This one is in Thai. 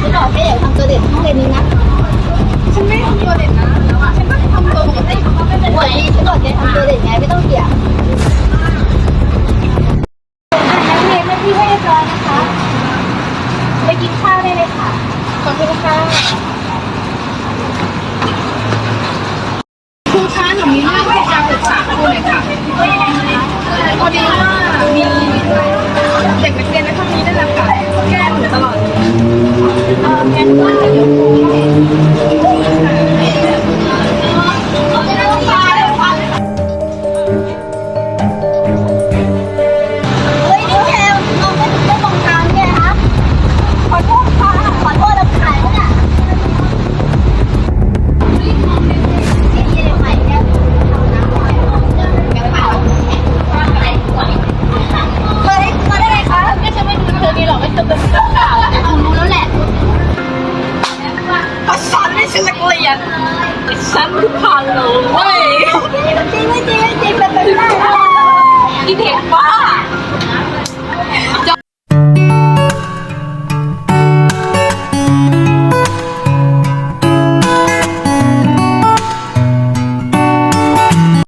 คุณบอกให้เด็กทำตัวเด็ดต้องเรียนนี้นะฉันไม่ทำตัวเด็ดนะแล้วอะฉันก็ทำตัวปกติเขาไม่เป็นไรฉันบอกแกทำตัวเด็ดไงไม่ต้องเถียงนักเรียนไม่ที่ให้เรียบร้อนะคะ ไปกินข้าวได้เลยค่ะ ขอบคุณค่ะครูคะหนูมีเรื่องจะปรึกษาครูหน่ยค่ะพอดีว่า ยันฉันคือพาโลเว้ยจริงไม่จริงไม่จริงเป็นไปไม่ได้อีเด็กบ้า